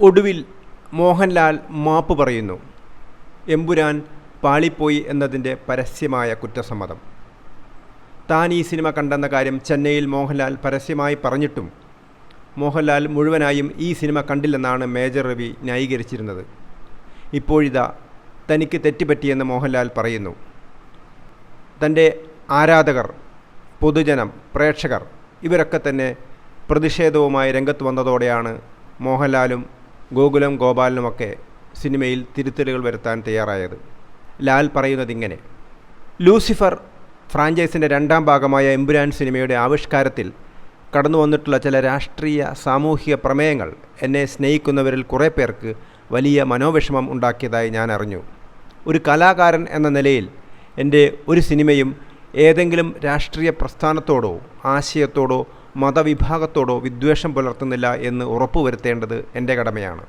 ഒടുവിൽ മോഹൻലാൽ മാപ്പ് പറയുന്നു. എമ്പുരാൻ പാളിപ്പോയി എന്നതിന്റെ പരസ്യമായ കുറ്റസമ്മതം. താൻ ഈ സിനിമ കണ്ടെന്ന കാര്യം ചെന്നൈയിൽ മോഹൻലാൽ പരസ്യമായി പറഞ്ഞിട്ടും മോഹൻലാൽ മുഴുവനായും ഈ സിനിമ കണ്ടില്ലെന്നാണ് മേജർ രവി ന്യായീകരിച്ചിരുന്നത്. ഇപ്പോഴിതാ തനിക്ക് തെറ്റുപറ്റിയെന്ന് മോഹൻലാൽ പറയുന്നു. തന്റെ ആരാധകർ പൊതുജനം പ്രേക്ഷകർ ഇവരൊക്കെ തന്നെ പ്രതിഷേധവുമായി രംഗത്ത് വന്നതോടെയാണ് മോഹൻലാലും ഗോകുലം ഗോപാലനുമൊക്കെ സിനിമയിൽ തിരുത്തലുകൾ വരുത്താൻ തയ്യാറായത്. ലാൽ പറയുന്നതിങ്ങനെ ലൂസിഫർ ഫ്രാഞ്ചൈസിന്റെ രണ്ടാം ഭാഗമായ എമ്പുരാൻ സിനിമയുടെ ആവിഷ്കാരത്തിൽ കടന്നു വന്നിട്ടുള്ള ചില രാഷ്ട്രീയ സാമൂഹിക പ്രമേയങ്ങൾ എന്നെ സ്നേഹിക്കുന്നവരിൽ കുറേ പേർക്ക് വലിയ മനോവിഷമം ഉണ്ടാക്കിയതായി ഞാൻ അറിഞ്ഞു. ഒരു കലാകാരൻ എന്ന നിലയിൽ എന്റെ ഒരു സിനിമയും ഏതെങ്കിലും രാഷ്ട്രീയ പ്രസ്ഥാനത്തോടോ ആശയത്തോടോ മതവിഭാഗത്തോടോ വിദ്വേഷം പുലർത്തുന്നില്ല എന്ന് ഉറപ്പുവരുത്തേണ്ടത് എന്റെ കടമയാണ്.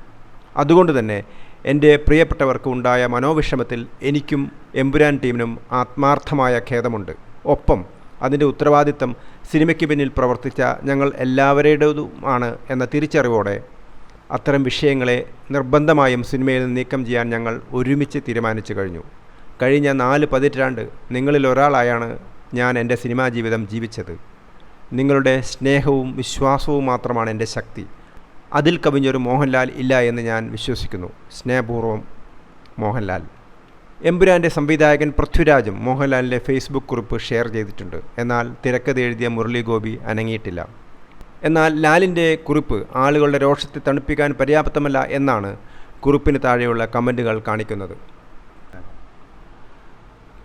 അതുകൊണ്ട് തന്നെ എന്റെ പ്രിയപ്പെട്ടവർക്ക് ഉണ്ടായ മനോവിഷമത്തിൽ എനിക്കും എമ്പുരാൻ ടീമിനും ആത്മാർത്ഥമായ ഖേദമുണ്ട്. ഒപ്പം അതിന്റെ ഉത്തരവാദിത്തം സിനിമയ്ക്ക് പിന്നിൽ പ്രവർത്തിച്ച ഞങ്ങൾ എല്ലാവരുടേതുമാണ് എന്ന തിരിച്ചറിവോടെ അത്തരം വിഷയങ്ങളെ നിർബന്ധമായും സിനിമയിൽ നീക്കം ചെയ്യാൻ ഞങ്ങൾ ഒരുമിച്ച് തീരുമാനിച്ചു കഴിഞ്ഞു. കഴിഞ്ഞ നാല് പതിറ്റാണ്ട് നിങ്ങളിൽ ഒരാളായാണ് ഞാൻ എന്റെ സിനിമാ ജീവിതം ജീവിച്ചത്. നിങ്ങളുടെ സ്നേഹവും വിശ്വാസവും മാത്രമാണ് എന്റെ ശക്തി. അതിൽ കവിഞ്ഞൊരു മോഹൻലാൽ ഇല്ല എന്ന് ഞാൻ വിശ്വസിക്കുന്നു. സ്നേഹപൂർവം മോഹൻലാൽ. എമ്പുരാന്റെ സംവിധായകൻ പൃഥ്വിരാജും മോഹൻലാലിന്റെ ഫേസ്ബുക്ക് കുറിപ്പ് ഷെയർ ചെയ്തിട്ടുണ്ട്. എന്നാൽ തിരക്കഥ എഴുതിയ മുരളി ഗോപി അനങ്ങിയിട്ടില്ല. എന്നാൽ ലാലിന്റെ കുറിപ്പ് ആളുകളുടെ രോഷത്തെ തണുപ്പിക്കാൻ പര്യാപ്തമല്ല എന്നാണ് കുറിപ്പിന് താഴെയുള്ള കമന്റുകൾ കാണിക്കുന്നത്.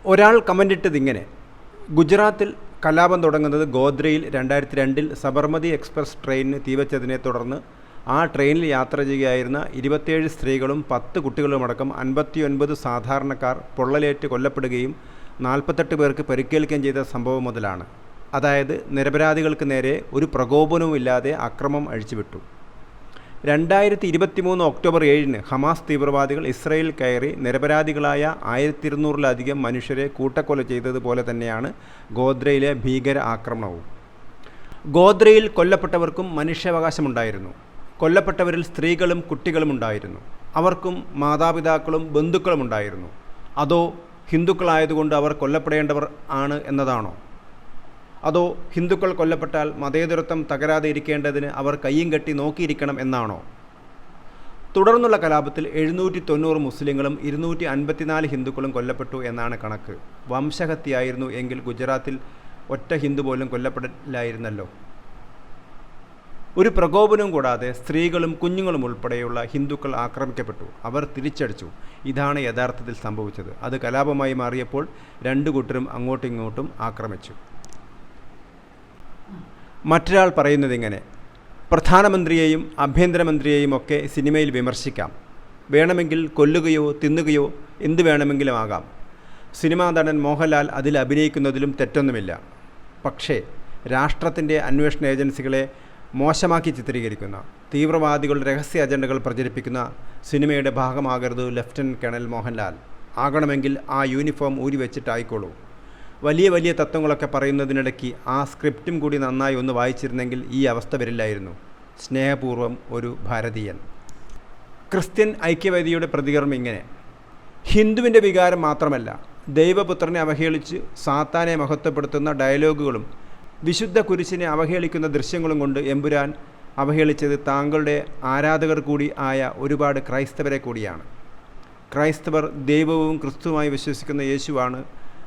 ഒരാൾ കമന്റ് ഇട്ടത് ഇങ്ങനെ ഗുജറാത്തിൽ കലാപം തുടങ്ങുന്നത് ഗോദ്രയിൽ രണ്ടായിരത്തി രണ്ടിൽ സബർമതി എക്സ്പ്രസ് ട്രെയിനിന് തീവച്ചതിനെ തുടർന്ന് ആ ട്രെയിനിൽ യാത്ര ചെയ്യുകയായിരുന്ന ഇരുപത്തിയേഴ് സ്ത്രീകളും പത്ത് കുട്ടികളുമടക്കം അൻപത്തിയൊൻപത് സാധാരണക്കാർ പൊള്ളലേറ്റ് കൊല്ലപ്പെടുകയും നാൽപ്പത്തെട്ട് പേർക്ക് പരിക്കേൽക്കുകയും ചെയ്ത സംഭവം മുതലാണ്. അതായത് നിരപരാധികൾക്ക് നേരെ ഒരു പ്രകോപനവുമില്ലാതെ അക്രമം അഴിച്ചുവിട്ടു. രണ്ടായിരത്തി ഇരുപത്തി മൂന്ന് ഒക്ടോബർ ഏഴിന് ഹമാസ് തീവ്രവാദികൾ ഇസ്രയേൽ കയറി നിരപരാധികളായ ആയിരത്തി ഇരുന്നൂറിലധികം മനുഷ്യരെ കൂട്ടക്കൊല ചെയ്തതുപോലെ തന്നെയാണ് ഗോദ്രയിലെ ഭീകര ആക്രമണവും. ഗോദ്രയിൽ കൊല്ലപ്പെട്ടവർക്കും മനുഷ്യാവകാശമുണ്ടായിരുന്നു. കൊല്ലപ്പെട്ടവരിൽ സ്ത്രീകളും കുട്ടികളും ഉണ്ടായിരുന്നു. അവർക്കും മാതാപിതാക്കളും ബന്ധുക്കളും ഉണ്ടായിരുന്നു. അതോ ഹിന്ദുക്കളായതുകൊണ്ട് അവർ കൊല്ലപ്പെടേണ്ടവർ ആണ് എന്നതാണോ? അതോ ഹിന്ദുക്കൾ കൊല്ലപ്പെട്ടാൽ മതേതരത്വം തകരാതെ ഇരിക്കേണ്ടതിന് അവർ കയ്യും കെട്ടി നോക്കിയിരിക്കണം എന്നാണോ? തുടർന്നുള്ള കലാപത്തിൽ എഴുന്നൂറ്റി തൊണ്ണൂറ് മുസ്ലിങ്ങളും ഇരുന്നൂറ്റി അൻപത്തിനാല് ഹിന്ദുക്കളും കൊല്ലപ്പെട്ടു എന്നാണ് കണക്ക്. വംശഹത്യയായിരുന്നു എങ്കിൽ ഗുജറാത്തിൽ ഒറ്റ ഹിന്ദു പോലും കൊല്ലപ്പെടില്ലായിരുന്നല്ലോ. ഒരു പ്രകോപനവും കൂടാതെ സ്ത്രീകളും കുഞ്ഞുങ്ങളും ഉൾപ്പെടെയുള്ള ഹിന്ദുക്കൾ ആക്രമിക്കപ്പെട്ടു. അവർ തിരിച്ചടിച്ചു. ഇതാണ് യഥാർത്ഥത്തിൽ സംഭവിച്ചത്. അത് കലാപമായി മാറിയപ്പോൾ രണ്ടു കൂട്ടരും അങ്ങോട്ടും ഇങ്ങോട്ടും ആക്രമിച്ചു. മറ്റൊരാൾ പറയുന്നത് ഇങ്ങനെ പ്രധാനമന്ത്രിയെയും ആഭ്യന്തരമന്ത്രിയെയും ഒക്കെ സിനിമയിൽ വിമർശിക്കാം. വേണമെങ്കിൽ കൊല്ലുകയോ തിന്നുകയോ എന്ത് വേണമെങ്കിലും ആകാം. സിനിമാ നടൻ മോഹൻലാൽ അതിൽ അഭിനയിക്കുന്നതിലും തെറ്റൊന്നുമില്ല. പക്ഷേ രാഷ്ട്രത്തിന്റെ അന്വേഷണ ഏജൻസികളെ മോശമാക്കി ചിത്രീകരിക്കുന്ന തീവ്രവാദികളുടെ രഹസ്യ അജണ്ടകൾ പ്രചരിപ്പിക്കുന്ന സിനിമയുടെ ഭാഗമാകരുത് ലഫ്റ്റനന്റ് കേണൽ മോഹൻലാൽ. ആകണമെങ്കിൽ ആ യൂണിഫോം ഊരി വെച്ചിട്ടായിക്കോളൂ വലിയ വലിയ തത്വങ്ങളൊക്കെ പറയുന്നതിനിടയ്ക്ക് ആ സ്ക്രിപ്റ്റും കൂടി നന്നായി ഒന്ന് വായിച്ചിരുന്നെങ്കിൽ ഈ അവസ്ഥ വരില്ലായിരുന്നു. സ്നേഹപൂർവം ഒരു ഭാരതീയൻ. ക്രിസ്ത്യൻ ഐക്യവേദിയുടെ പ്രതികരണം ഇങ്ങനെ. ഹിന്ദുവിന്റെ വികാരം മാത്രമല്ല ദൈവപുത്രനെ അവഹേളിച്ച് സാത്താനെ മഹത്വപ്പെടുത്തുന്ന ഡയലോഗുകളും വിശുദ്ധ കുരിശിനെ അവഹേളിക്കുന്ന ദൃശ്യങ്ങളും കൊണ്ട് എമ്പുരാൻ അവഹേളിച്ചത് താങ്കളുടെ ആരാധകർ കൂടി ആയ ഒരുപാട് ക്രൈസ്തവരെ കൂടിയാണ്. ക്രൈസ്തവർ ദൈവവും ക്രിസ്തുവുമായി വിശ്വസിക്കുന്ന യേശുവാണ്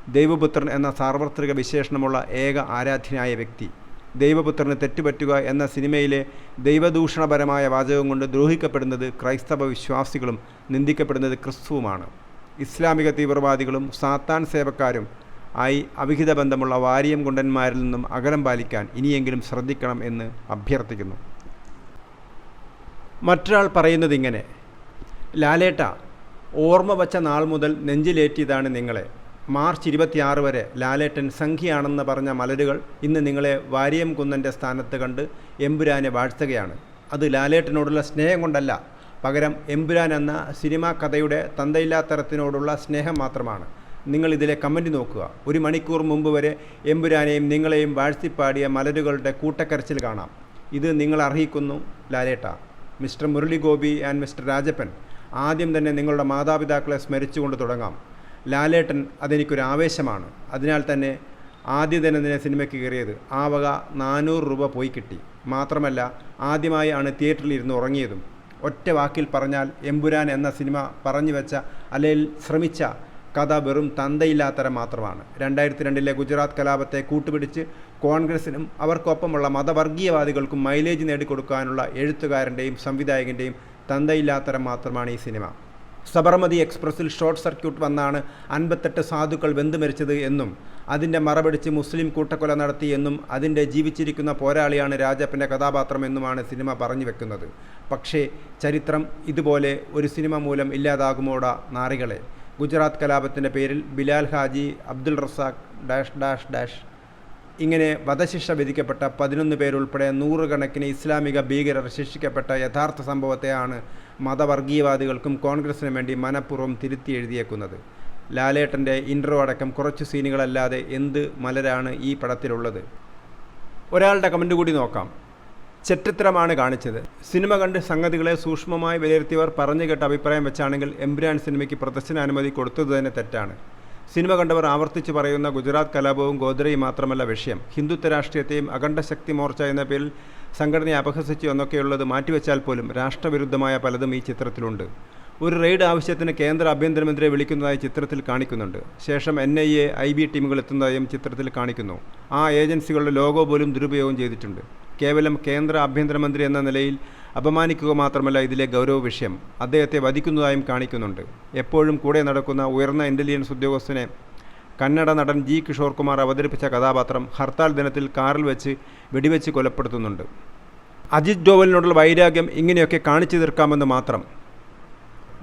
ദൈവപുത്രൻ എന്ന സാർവത്രിക വിശേഷണമുള്ള ഏക ആരാധ്യനായ വ്യക്തി. ദൈവപുത്രന് തെറ്റുപറ്റുക എന്ന സിനിമയിലെ ദൈവദൂഷണപരമായ വാചകം കൊണ്ട് ദ്രോഹിക്കപ്പെടുന്നത് ക്രൈസ്തവ വിശ്വാസികളും നിന്ദിക്കപ്പെടുന്നത് ക്രിസ്തുവുമാണ്. ഇസ്ലാമിക തീവ്രവാദികളും സാത്താൻ സേവക്കാരും ആയി അവിഹിത ബന്ധമുള്ള വാരിയം കുണ്ടന്മാരിൽ നിന്നും അകലം പാലിക്കാൻ ഇനിയെങ്കിലും ശ്രദ്ധിക്കണം എന്ന് അഭ്യർത്ഥിക്കുന്നു. മറ്റൊരാൾ പറയുന്നതിങ്ങനെ ലാലേട്ട ഓർമ്മ വച്ച നാൾ മുതൽ നെഞ്ചിലേറ്റിയതാണ് നിങ്ങളെ. മാർച്ച് ഇരുപത്തിയാറ് വരെ ലാലേട്ടൻ സംഖ്യയാണെന്ന് പറഞ്ഞ മലരുകൾ ഇന്ന് നിങ്ങളെ വാര്യം കുന്നന്റെ സ്ഥാനത്ത് കണ്ട് എമ്പുരാനെ വാഴ്ത്തുകയാണ്. അത് ലാലേട്ടനോടുള്ള സ്നേഹം കൊണ്ടല്ല പകരം എമ്പുരാൻ എന്ന സിനിമാ കഥയുടെ തന്തയില്ലാത്തരത്തിനോടുള്ള സ്നേഹം മാത്രമാണ്. നിങ്ങൾ ഇതിലെ കമന്റ് നോക്കുക. ഒരു മണിക്കൂർ മുമ്പ് വരെ എമ്പുരാനെയും നിങ്ങളെയും വാഴ്ത്തിപ്പാടിയ മലരുകളുടെ കൂട്ടക്കരച്ചിൽ കാണാം. ഇത് നിങ്ങൾ അർഹിക്കുന്നു ലാലേട്ട. Mister Murali Gopy and mister Rajappan. ആദ്യം തന്നെ നിങ്ങളുടെ മാതാപിതാക്കളെ സ്മരിച്ചുകൊണ്ട് തുടങ്ങാം. ലാലേട്ടൻ അതെനിക്കൊരു ആവേശമാണ് അതിനാൽ തന്നെ ആദ്യ തന്നെ സിനിമയ്ക്ക് കയറിയത് ആ വക നാനൂറ് രൂപ പോയി കിട്ടി. മാത്രമല്ല ആദ്യമായി ആണ് തിയേറ്ററിൽ ഇരുന്ന് ഉറങ്ങിയതും. ഒറ്റ വാക്കിൽ പറഞ്ഞാൽ എമ്പുരാൻ എന്ന സിനിമ പറഞ്ഞു വെച്ച അല്ലെങ്കിൽ ശ്രമിച്ച കഥ വെറും തന്തയില്ലാത്തരം മാത്രമാണ്. രണ്ടായിരത്തി രണ്ടിലെ ഗുജറാത്ത് കലാപത്തെ കൂട്ടുപിടിച്ച് കോൺഗ്രസിനും അവർക്കൊപ്പമുള്ള മതവർഗീയവാദികൾക്കും മൈലേജ് നേടിക്കൊടുക്കാനുള്ള എഴുത്തുകാരന്റെയും സംവിധായകന്റെയും തന്തയില്ലാത്തരം മാത്രമാണ് ഈ സിനിമ. സബർമതി എക്സ്പ്രസ്സിൽ ഷോർട്ട് സർക്യൂട്ട് വന്നാണ് അൻപത്തെട്ട് സാധുക്കൾ വെന്തു മരിച്ചത് എന്നും അതിന്റെ മറപിടിച്ച് മുസ്ലിം കൂട്ടക്കൊല നടത്തിയെന്നും അതിന്റെ ജീവിച്ചിരിക്കുന്ന പോരാളിയാണ് രാജപ്പന്റെ കഥാപാത്രമെന്നുമാണ് സിനിമ പറഞ്ഞു വെക്കുന്നത്. പക്ഷേ ചരിത്രം ഇതുപോലെ ഒരു സിനിമ മൂലം ഇല്ലാതാകുമോട നാറികളെ. ഗുജറാത്ത് കലാപത്തിന്റെ പേരിൽ Bilal Haji Abdul Razak dash dash dash ഇങ്ങനെ വധശിക്ഷ വിധിക്കപ്പെട്ട പതിനൊന്ന് പേരുൾപ്പെടെ നൂറുകണക്കിന് ഇസ്ലാമിക ഭീകരർ ശിക്ഷിക്കപ്പെട്ട യഥാർത്ഥ സംഭവത്തെയാണ് മതവർഗീയവാദികൾക്കും കോൺഗ്രസിനും വേണ്ടി മനഃപൂർവം തിരുത്തി എഴുതിയേക്കുന്നത്. ലാലേട്ടന്റെ ഇൻട്രോ അടക്കം കുറച്ച് സീനുകളല്ലാതെ എന്ത് മലരാണ് ഈ പടത്തിലുള്ളത്? ഒരാളുടെ കമന്റ് കൂടി നോക്കാം. ചെറ്റത്തരമാണ് കാണിച്ചത്. സിനിമ കണ്ട് സംഗതികളെ സൂക്ഷ്മമായി വിലയിരുത്തിയവർ പറഞ്ഞു കേട്ട അഭിപ്രായം വെച്ചാണെങ്കിൽ എംബ്രാൻ സിനിമയ്ക്ക് പ്രദർശന അനുമതി കൊടുത്തത് തന്നെ തെറ്റാണ്. സിനിമ കണ്ടവർ ആവർത്തിച്ച് പറയുന്ന ഗുജറാത്ത് കലാപവും ഗോദ്രയും മാത്രമല്ല വിഷയം. ഹിന്ദുത്വ രാഷ്ട്രീയത്തെയും അഖണ്ഡ ശക്തി മോർച്ച എന്ന പേരിൽ സംഘടനയെ അപഹസിച്ചു എന്നൊക്കെയുള്ളത് മാറ്റിവെച്ചാൽ പോലും രാഷ്ട്രവിരുദ്ധമായ പലതും ഈ ചിത്രത്തിലുണ്ട്. ഒരു റെയ്ഡ് ആവശ്യത്തിന് കേന്ദ്ര ആഭ്യന്തരമന്ത്രിയെ വിളിക്കുന്നതായി ചിത്രത്തിൽ കാണിക്കുന്നുണ്ട്. ശേഷം N I A I B ടീമുകൾ എത്തുന്നതായും ചിത്രത്തിൽ കാണിക്കുന്നു. ആ ഏജൻസികളുടെ ലോഗോ പോലും ദുരുപയോഗം ചെയ്തിട്ടുണ്ട്. കേവലം കേന്ദ്ര ആഭ്യന്തരമന്ത്രി എന്ന നിലയിൽ അപമാനിക്കുക മാത്രമല്ല ഇതിലെ ഗൗരവ വിഷയം. അദ്ദേഹത്തെ വധിക്കുന്നതായും കാണിക്കുന്നുണ്ട്. എപ്പോഴും കൂടെ നടക്കുന്ന ഉയർന്ന ഇന്റലിജൻസ് ഉദ്യോഗസ്ഥനെ കന്നഡ നടൻ ജി കിഷോർ കുമാർ അവതരിപ്പിച്ച കഥാപാത്രം ഹർത്താൽ ദിനത്തിൽ കാറിൽ വെച്ച് വെടിവെച്ച് കൊലപ്പെടുത്തുന്നുണ്ട്. അജിത് ഡോവലിനോടുള്ള വൈരാഗ്യം ഇങ്ങനെയൊക്കെ കാണിച്ചു തീർക്കാമെന്ന് മാത്രം.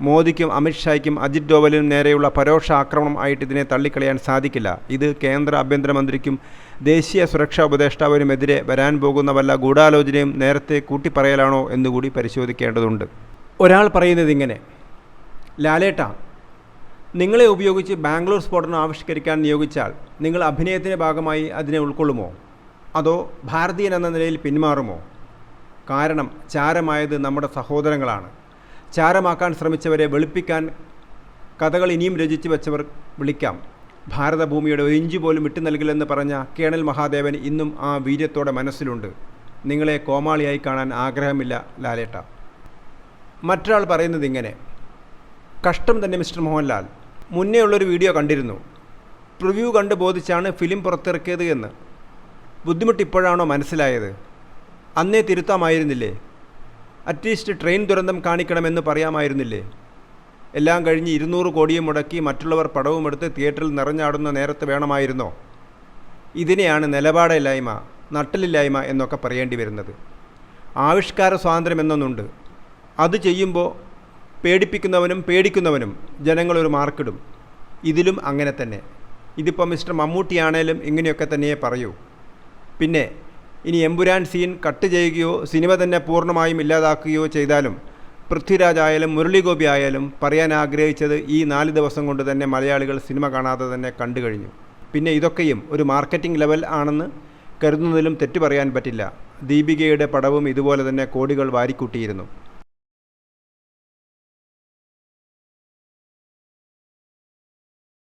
മോദിക്കും അമിത്ഷായ്ക്കും അജിത് ഡോവലിനും നേരെയുള്ള പരോക്ഷ ആക്രമണം ആയിട്ട് ഇതിനെ തള്ളിക്കളയാൻ സാധിക്കില്ല. ഇത് കേന്ദ്ര ആഭ്യന്തരമന്ത്രിക്കും ദേശീയ സുരക്ഷാ ഉപദേഷ്ടാവിനുമെതിരെ വരാൻ പോകുന്ന വല്ല ഗൂഢാലോചനയും നേരത്തെ കൂട്ടിപ്പറയലാണോ എന്നുകൂടി പരിശോധിക്കേണ്ടതുണ്ട്. ഒരാൾ പറയുന്നത് ഇങ്ങനെ ലാലേട്ട നിങ്ങളെ ഉപയോഗിച്ച് ബാംഗ്ലൂർ സ്ഫോടനം ആവിഷ്കരിക്കാൻ നിയോഗിച്ചാൽ നിങ്ങൾ അഭിനയത്തിന്റെ ഭാഗമായി അതിനെ ഉൾക്കൊള്ളുമോ? അതോ ഭാരതീയൻ എന്ന നിലയിൽ പിന്മാറുമോ? കാരണം ചാരമായത് നമ്മുടെ സഹോദരങ്ങളാണ്. ചാരമാക്കാൻ ശ്രമിച്ചവരെ വെളുപ്പിക്കാൻ കഥകൾ ഇനിയും രചിച്ചു വെച്ചവർ വിളിക്കാം. ഭാരതഭൂമിയുടെ ഒരു ഇഞ്ച് പോലും വിട്ടു നൽകില്ലെന്ന് പറഞ്ഞ കേണൽ മഹാദേവൻ ഇന്നും ആ വീര്യത്തോടെ മനസ്സിലുണ്ട്. നിങ്ങളെ കോമാളിയായി കാണാൻ ആഗ്രഹമില്ല ലാലേട്ട. മറ്റൊരാൾ പറയുന്നത് ഇങ്ങനെ. കഷ്ടം തന്നെ മിസ്റ്റർ മോഹൻലാൽ. മുന്നേ ഉള്ളൊരു വീഡിയോ കണ്ടിരുന്നു. പ്രിവ്യൂ കണ്ട് ബോധിച്ചാണ് ഫിലിം പുറത്തിറക്കിയത് എന്ന്. ബുദ്ധിമുട്ട് ഇപ്പോഴാണോ മനസ്സിലായത്? അന്നേ തിരുത്താമായിരുന്നില്ലേ? അറ്റ്ലീസ്റ്റ് ട്രെയിൻ ദുരന്തം കാണിക്കണമെന്ന് പറയാമായിരുന്നില്ലേ? എല്ലാം കഴിഞ്ഞ് ഇരുന്നൂറ് കോടിയും മുടക്കി മറ്റുള്ളവർ പടവുമെടുത്ത് തിയേറ്ററിൽ നിറഞ്ഞാടുന്ന നേരത്ത് വേണമായിരുന്നോ? ഇതിനെയാണ് നിലപാടില്ലായ്മ നട്ടലില്ലായ്മ എന്നൊക്കെ പറയേണ്ടി വരുന്നത്. ആവിഷ്കാര സ്വാതന്ത്ര്യം എന്നൊന്നുണ്ട്. അത് ചെയ്യുമ്പോൾ പേടിപ്പിക്കുന്നവനും പേടിക്കുന്നവനും ജനങ്ങളൊരു മാർക്കിടും. ഇതിലും അങ്ങനെ തന്നെ. ഇതിപ്പോൾ മിസ്റ്റർ മമ്മൂട്ടിയാണേലും ഇങ്ങനെയൊക്കെ തന്നെയേ പറയൂ. പിന്നെ ഇനി എമ്പുരാൻ സീൻ കട്ട് ചെയ്യുകയോ സിനിമ തന്നെ പൂർണമായും ഇല്ലാതാക്കുകയോ ചെയ്താലും പൃഥ്വിരാജ് ആയാലും മുരളിഗോപി ആയാലും പറയാൻ ആഗ്രഹിച്ചത് ഈ നാല് ദിവസം കൊണ്ട് തന്നെ മലയാളികൾ സിനിമ കാണാതെ തന്നെ കണ്ടു കഴിഞ്ഞു. പിന്നെ ഇതൊക്കെയും ഒരു മാർക്കറ്റിംഗ് ലെവൽ ആണെന്ന് കരുതുന്നതിലും തെറ്റു പറയാൻ പറ്റില്ല. ദീപികയുടെ പടവും ഇതുപോലെ തന്നെ കോടികൾ വാരിക്കൂട്ടിയിരുന്നു.